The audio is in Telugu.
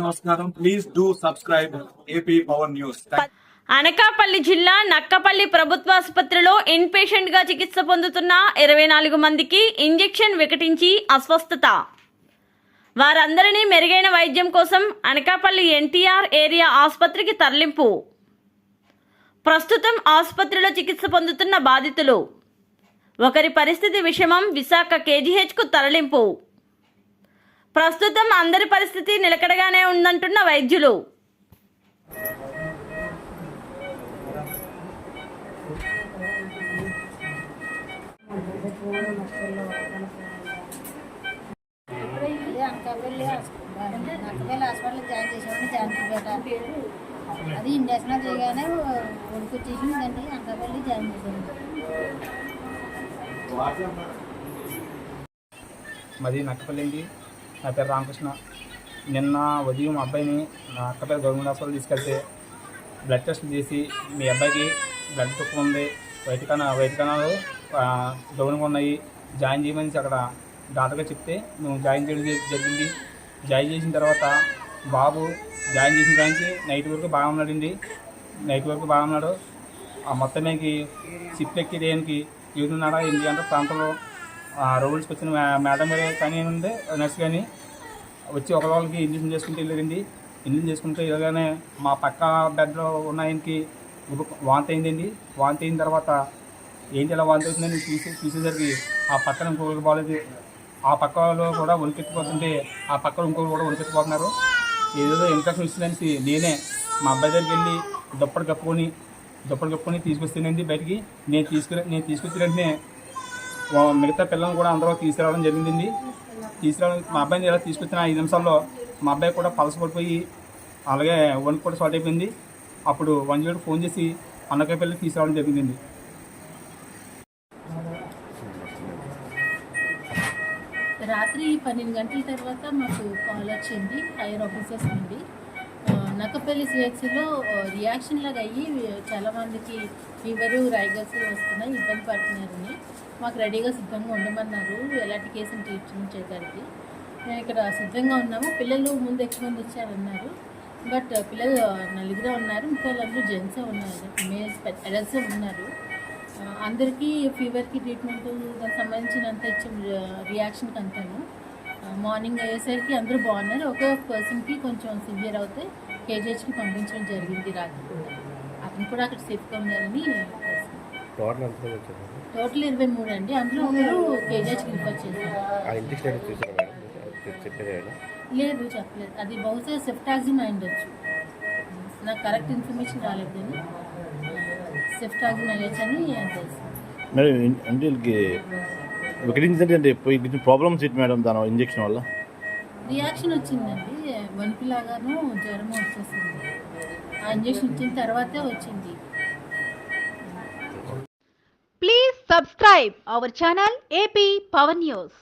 నమస్కారం. Please do subscribe AP power news Anakapalli జిల్లా నక్కపల్లి ప్రభుత్వ ఆసుపత్రిలో ఇన్ పేషెంట్గా చికిత్స పొందుతున్న ఇరవై నాలుగు మందికి ఇంజెక్షన్ వికటించి అస్వస్థత. వారందరినీ మెరుగైన వైద్యం కోసం అనకాపల్లి ఎన్టీఆర్ ఏరియా ఆసుపత్రికి తరలింపు. ప్రస్తుతం ఆసుపత్రిలో చికిత్స పొందుతున్న బాధితులు. ఒకరి పరిస్థితి విషమం విశాఖ కేజీహెచ్కు తరలింపు. ప్రస్తుతం అందరి పరిస్థితి నిలకడగానే ఉందంటున్న వైద్యులు. అదే అనకాపల్లి అనకాపల్లి హాస్పిటల్ జాయిన్ చేసామని జానకిపేట అది ఇండక్షన్ చేయగానే ఒడికి వచ్చేసిందండి అనకాపల్లి జాయిన్ చేసాము మాది నక్కపల్లింది నా పేరు రామకృష్ణ. నిన్న ఉదయం మా అబ్బాయిని నా అక్కపల్లి గవర్నమెంట్ హాస్పిటల్ తీసుకెళ్తే బ్లడ్ టెస్ట్ చేసి మీ అబ్బాయికి బ్లడ్ తక్కువ ఉంది. వైట్ కణ వైట్ కణాలు దౌనంగా ఉన్నాయి. జాయిన్ చేయమని అక్కడ డాక్టర్గా చెప్తే మేము జాయిన్ చేయడం జరిగింది. జాయిన్ చేసిన తర్వాత బాబు జాయిన్ చేసిన దానికి నైట్ వరకు బాగా ఉన్నాడండి. నైట్ వరకు బాగా ఉన్నాడు. ఆ మొత్తానికి సిప్ ఎక్కి దేనికి ఏడున్నాడా ఎనిమిది గంటల ప్రాంతంలో రోడ్స్కి వచ్చిన మేడం గారు కానీ ఉంది నర్స్ కానీ వచ్చి ఒక వాళ్ళకి ఇంజక్షన్ చేసుకుంటూ వెళ్ళారండి. ఇంజక్షన్ చేసుకుంటూ వెళ్ళగానే మా పక్క బెడ్లో ఉన్న ఆయనకి వాంతి అయిందండి. వాంతి అయిన తర్వాత ఏంటి ఇలా వాంతి అవుతుందని చూసి చూసేసరికి ఆ పక్కన ఇంకొకరికి బాగాలేదు ఆ పక్కలో కూడా వణికెత్తిపోతుంటే ఆ పక్కన ఇంకొకరు కూడా వణికెత్తిపోతున్నారు. ఏదో ఇన్ఫెక్షన్ ఇస్తుందనేసి నేనే మా అబ్బాయి దగ్గరికి వెళ్ళి దుప్పటి కప్పుకొని దుప్పటి కప్పుకొని తీసుకొస్తానండి బయటికి. నేను తీసుకుని నేను తీసుకొచ్చిన వెంటనే మిగతా పిల్లలను కూడా అందరూ తీసుకురావడం జరిగిందండి. తీసుకురావడం మా అబ్బాయిని ఎలా తీసుకొచ్చిన ఐదు నిమిషాల్లో మా అబ్బాయి కూడా పలస పడిపోయి అలాగే వన్ కూడా షార్ట్ అయిపోయింది. అప్పుడు వన్ జీరో ఫోన్ చేసి అన్నకాయ పిల్లలు తీసుకురావడం జరిగిందండి. రాత్రి పన్నెండు గంటల తర్వాత మాకు కాల్ వచ్చింది హైయర్ ఆఫీసర్స్ నుండి. అనకపల్లి నక్కపల్లి సిహెచ్సిలో రియాక్షన్ లాగా అయ్యి చాలామందికి ఫీవరు రైగర్స్ వస్తున్నాయి ఇబ్బంది పడుతున్నారని. మాకు రెడీగా సిద్ధంగా ఉండమన్నారు. ఎలాంటి కేసుని ట్రీట్మెంట్ చేయడానికి మేము ఇక్కడ సిద్ధంగా ఉన్నాము. పిల్లలు ముందు ఎక్కువ మంది వచ్చారన్నారు. బట్ పిల్లలు నలుగురే ఉన్నారు. ఇంకా వాళ్ళందరూ జెంట్సే ఉన్నారు. మేల్స్ అడల్ట్సే ఉన్నారు. అందరికీ ఫీవర్కి ట్రీట్మెంట్ దానికి సంబంధించినంత ఇచ్చాం రియాక్షన్కి అంతాను మార్నింగ్ అయ్యేసరికి అందరూ బాగున్నారు. ఒక పర్సన్కి కొంచెం సివియర్ అవుతాయి కేజీహెచ్కి పంపించడం జరిగింది రాత్రి కూడా అతను కూడా అక్కడ సేఫ్గా ఉన్నారని టోటల్ ఎంత టోటల్ ఇరవై మూడు అండి. అందులో ఒకరు కేజీహెచ్కి రిఫర్ చేశారు. ఇంటి లేదు చెప్పలేదు. అది బహుశా సెఫ్టాజిమ్ అయి ఉండొచ్చు. నాకు కరెక్ట్ ఇన్ఫర్మేషన్ రాలేదు కానీ సెఫ్టాజిమ్ అయ్యొచ్చు అని తెలుసు మేడం ఇన్- అంటే వీళ్ళకి అంటే పోయి ప్రాబ్లమ్స్ ఏంటి మేడం దాని ఇంజెక్షన్ వల్ల? రియాక్షన్ వచ్చిందండి. వణికిలాగాను జ్వరం వచ్చేసింది. ఆ ఇంజక్షన్ ఇచ్చిన తర్వాతే వచ్చింది. Please subscribe our channel AP power news